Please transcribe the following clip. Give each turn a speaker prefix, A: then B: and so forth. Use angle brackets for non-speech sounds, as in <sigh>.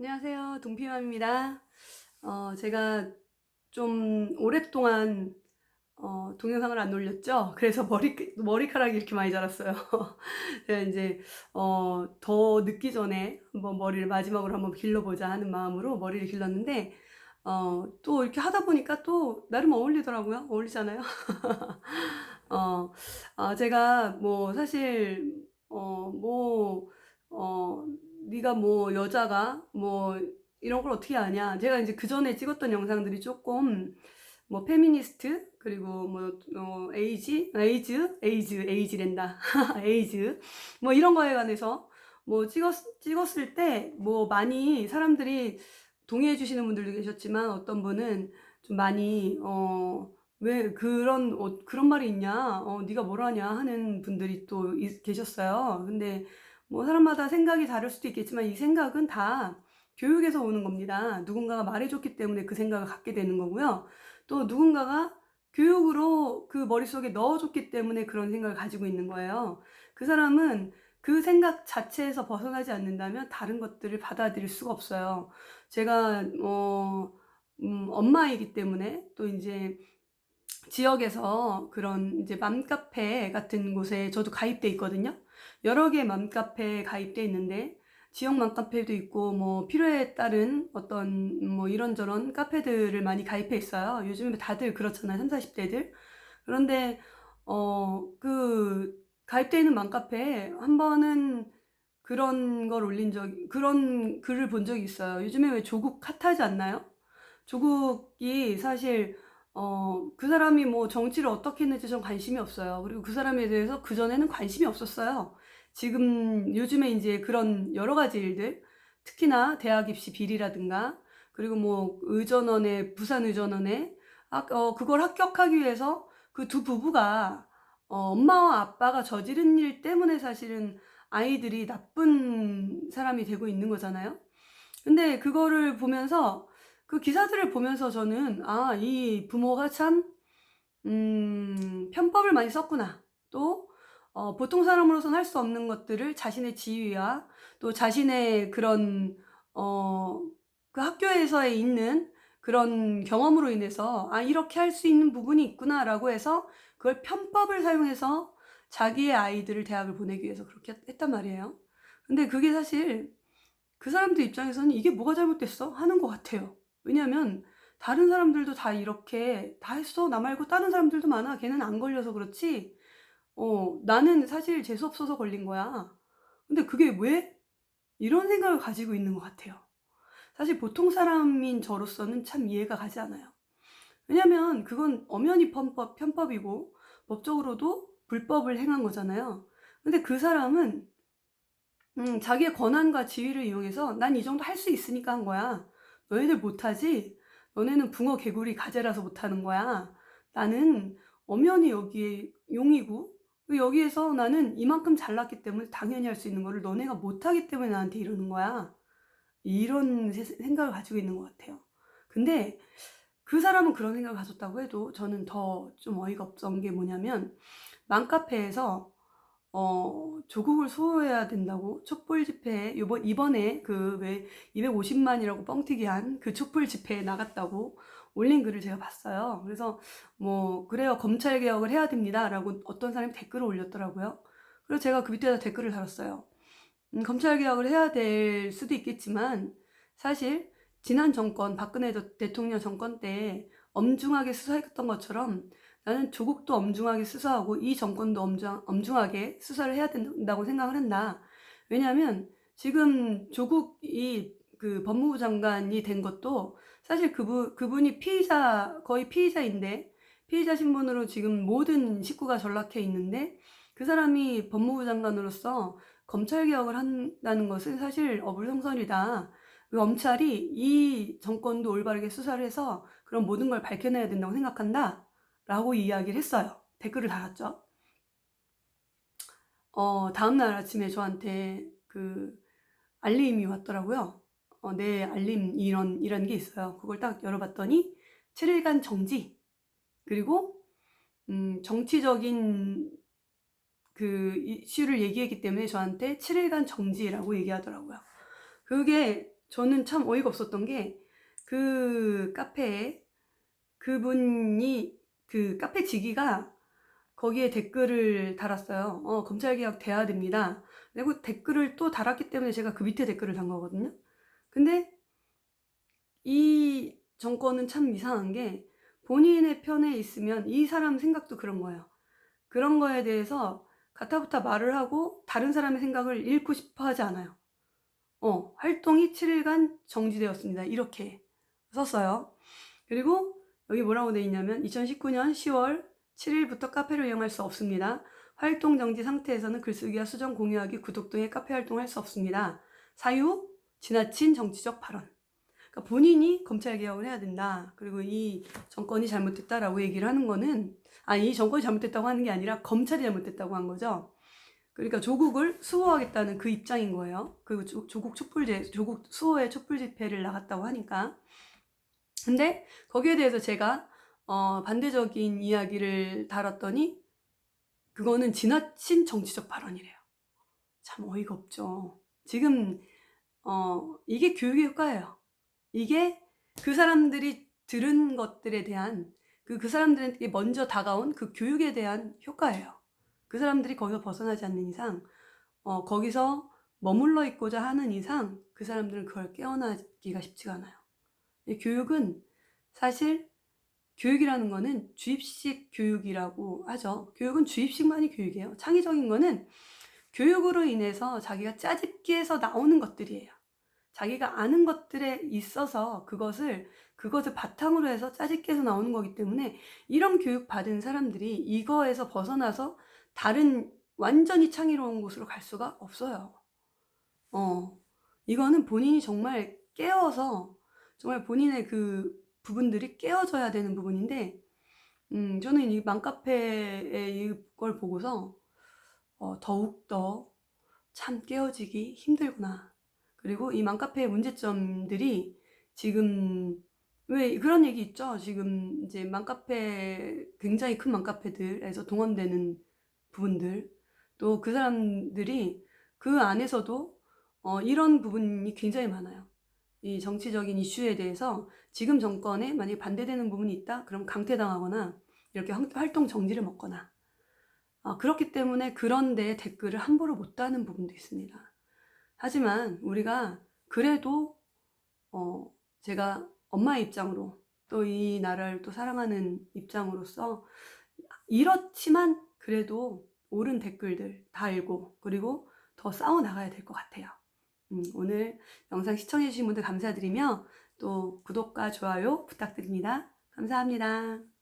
A: 안녕하세요. 동피맘입니다. 어, 제가 좀 오랫동안 어, 동영상을 안 올렸죠? 그래서 머리, 머리카락이 이렇게 많이 자랐어요. <laughs> 제가 이제, 어, 더 늦기 전에 한번 머리를 마지막으로 한번 길러보자 하는 마음으로 머리를 길렀는데, 어, 또 이렇게 하다 보니까 또 나름 어울리더라고요. 어울리잖아요. <laughs> 어, 아, 제가 뭐 사실, 어, 뭐, 어, 네가 뭐 여자가 뭐 이런 걸 어떻게 아냐. 제가 이제 그 전에 찍었던 영상들이 조금 뭐 페미니스트 그리고 뭐 어, 에이지 에이즈 에이즈 에이즈랜다 <laughs> 에이즈 뭐 이런 거에 관해서 뭐 찍었 찍었을 때 뭐 많이 사람들이 동의해 주시는 분들도 계셨지만 어떤 분은 좀 많이 어 왜 그런 어, 그런 말이 있냐 어 네가 뭘 하냐 하는 분들이 또 있- 계셨어요. 근데 뭐 사람마다 생각이 다를 수도 있겠지만 이 생각은 다 교육에서 오는 겁니다. 누군가가 말해줬기 때문에 그 생각을 갖게 되는 거고요. 또 누군가가 교육으로 그 머릿속에 넣어줬기 때문에 그런 생각을 가지고 있는 거예요. 그 사람은 그 생각 자체에서 벗어나지 않는다면 다른 것들을 받아들일 수가 없어요. 제가 어, 음, 엄마이기 때문에 또 이제 지역에서 그런 이제 맘카페 같은 곳에 저도 가입돼 있거든요. 여러 개의 맘카페에 가입돼 있는데 지역 맘카페도 있고 뭐 필요에 따른 어떤 뭐 이런저런 카페들을 많이 가입해 있어요. 요즘에 다들 그렇잖아요. 3, 40대들. 그런데 어 그 가입돼 있는 맘카페에 한 번은 그런 걸 올린 적 그런 글을 본 적이 있어요. 요즘에 왜 조국 핫하지 않나요? 조국이 사실 어, 그 사람이 뭐 정치를 어떻게 했는지 전 관심이 없어요. 그리고 그 사람에 대해서 그전에는 관심이 없었어요. 지금 요즘에 이제 그런 여러 가지 일들, 특히나 대학 입시 비리라든가, 그리고 뭐 의전원에, 부산 의전원에, 아, 어, 그걸 합격하기 위해서 그 두 부부가, 어, 엄마와 아빠가 저지른 일 때문에 사실은 아이들이 나쁜 사람이 되고 있는 거잖아요. 근데 그거를 보면서 그 기사들을 보면서 저는 아, 이 부모가 참 음, 편법을 많이 썼구나. 또 어, 보통 사람으로서는 할 수 없는 것들을 자신의 지위와 또 자신의 그런 어, 그 학교에서에 있는 그런 경험으로 인해서 아, 이렇게 할 수 있는 부분이 있구나라고 해서 그걸 편법을 사용해서 자기의 아이들을 대학을 보내기 위해서 그렇게 했단 말이에요. 근데 그게 사실 그 사람들 입장에서는 이게 뭐가 잘못됐어? 하는 것 같아요. 왜냐면 다른 사람들도 다 이렇게 다 했어. 나 말고 다른 사람들도 많아. 걔는 안 걸려서 그렇지. 어, 나는 사실 재수 없어서 걸린 거야. 근데 그게 왜? 이런 생각을 가지고 있는 것 같아요. 사실 보통 사람인 저로서는 참 이해가 가지 않아요. 왜냐면 그건 엄연히 편법, 편법이고 법적으로도 불법을 행한 거잖아요. 근데 그 사람은 음, 자기의 권한과 지위를 이용해서 난 이 정도 할 수 있으니까 한 거야. 너희들 못하지? 너네는 붕어 개구리 가재라서 못하는 거야. 나는 엄연히 여기에 용이고 여기에서 나는 이만큼 잘났기 때문에 당연히 할 수 있는 거를 너네가 못하기 때문에 나한테 이러는 거야. 이런 세- 생각을 가지고 있는 것 같아요. 근데 그 사람은 그런 생각을 가졌다고 해도 저는 더 좀 어이가 없던 게 뭐냐면 맘카페에서 어, 조국을 수호해야 된다고 촛불 집회에 이번 이번에 그 왜 250만이라고 뻥튀기 한 그 촛불 집회에 나갔다고 올린 글을 제가 봤어요. 그래서 뭐 그래요 검찰 개혁을 해야 됩니다라고 어떤 사람이 댓글을 올렸더라고요. 그래서 제가 그 밑에다 댓글을 달았어요. 음, 검찰 개혁을 해야 될 수도 있겠지만 사실 지난 정권 박근혜 저- 대통령 정권 때 엄중하게 수사했던 것처럼 나는 조국도 엄중하게 수사하고 이 정권도 엄중, 엄중하게 수사를 해야 된다고 생각을 한다. 왜냐하면 지금 조국이 그 법무부 장관이 된 것도 사실 그분, 그분이 피의자, 거의 피의자인데 피의자 신분으로 지금 모든 식구가 전락해 있는데 그 사람이 법무부 장관으로서 검찰 개혁을 한다는 것은 사실 어불성설이다. 그 검찰이 이 정권도 올바르게 수사를 해서 그런 모든 걸 밝혀내야 된다고 생각한다. 라고 이야기를 했어요. 댓글을 달았죠. 어, 다음날 아침에 저한테 그 알림이 왔더라고요. 어, 내 알림 이런, 이런 게 있어요. 그걸 딱 열어봤더니 7일간 정지, 그리고, 음, 정치적인 그 이슈를 얘기했기 때문에 저한테 7일간 정지라고 얘기하더라고요. 그게 저는 참 어이가 없었던 게 그 카페에 그분이 그 카페 지기가 거기에 댓글을 달았어요. 어, 검찰개혁 돼야 됩니다. 그리고 댓글을 또 달았기 때문에 제가 그 밑에 댓글을 단 거거든요. 근데 이 정권은 참 이상한 게 본인의 편에 있으면 이 사람 생각도 그런 거예요. 그런 거에 대해서 가타부타 말을 하고 다른 사람의 생각을 잃고 싶어 하지 않아요. 어, 활동이 7일간 정지되었습니다. 이렇게 썼어요. 그리고 여기 뭐라고 돼 있냐면 2019년 10월 7일부터 카페를 이용할 수 없습니다. 활동 정지 상태에서는 글쓰기와 수정 공유하기, 구독 등의 카페 활동을 할수 없습니다. 사유, 지나친 정치적 발언. 그러니까 본인이 검찰 개혁을 해야 된다. 그리고 이 정권이 잘못됐다라고 얘기를 하는 거는 아, 이 정권이 잘못됐다고 하는 게 아니라 검찰이 잘못됐다고 한 거죠. 그러니까 조국을 수호하겠다는 그 입장인 거예요. 그 조, 조국 촛불 제, 조국 수호의 촛불 집회를 나갔다고 하니까. 근데 거기에 대해서 제가 어, 반대적인 이야기를 달았더니 그거는 지나친 정치적 발언이래요. 참 어이가 없죠. 지금 어, 이게 교육의 효과예요. 이게 그 사람들이 들은 것들에 대한 그, 그 사람들에게 먼저 다가온 그 교육에 대한 효과예요. 그 사람들이 거기서 벗어나지 않는 이상, 어, 거기서 머물러 있고자 하는 이상, 그 사람들은 그걸 깨어나기가 쉽지가 않아요. 이 교육은 사실 교육이라는 거는 주입식 교육이라고 하죠. 교육은 주입식만이 교육이에요. 창의적인 거는 교육으로 인해서 자기가 짜집기 해서 나오는 것들이에요. 자기가 아는 것들에 있어서 그것을 그것을 바탕으로 해서 짜집기 해서 나오는 거기 때문에 이런 교육 받은 사람들이 이거에서 벗어나서 다른 완전히 창의로운 곳으로 갈 수가 없어요. 어, 이거는 본인이 정말 깨어서 정말 본인의 그 부분들이 깨어져야 되는 부분인데, 음, 저는 이 맘카페의 이걸 보고서 어, 더욱더 참 깨어지기 힘들구나. 그리고 이 맘카페의 문제점들이 지금 왜 그런 얘기 있죠? 지금 이제 맘카페 굉장히 큰 맘카페들에서 동원되는 부분들 또 그 사람들이 그 안에서도 어, 이런 부분이 굉장히 많아요. 이 정치적인 이슈에 대해서 지금 정권에 만약에 반대되는 부분이 있다? 그럼 강퇴당하거나 이렇게 활동 정지를 먹거나 어, 그렇기 때문에 그런 데 댓글을 함부로 못 다는 부분도 있습니다. 하지만 우리가 그래도 어, 제가 엄마의 입장으로 또 이 나라를 또 사랑하는 입장으로서 이렇지만 그래도 옳은 댓글들 다 읽고 그리고 더 싸워 나가야 될 것 같아요. 음, 오늘 영상 시청해주신 분들 감사드리며 또 구독과 좋아요 부탁드립니다. 감사합니다.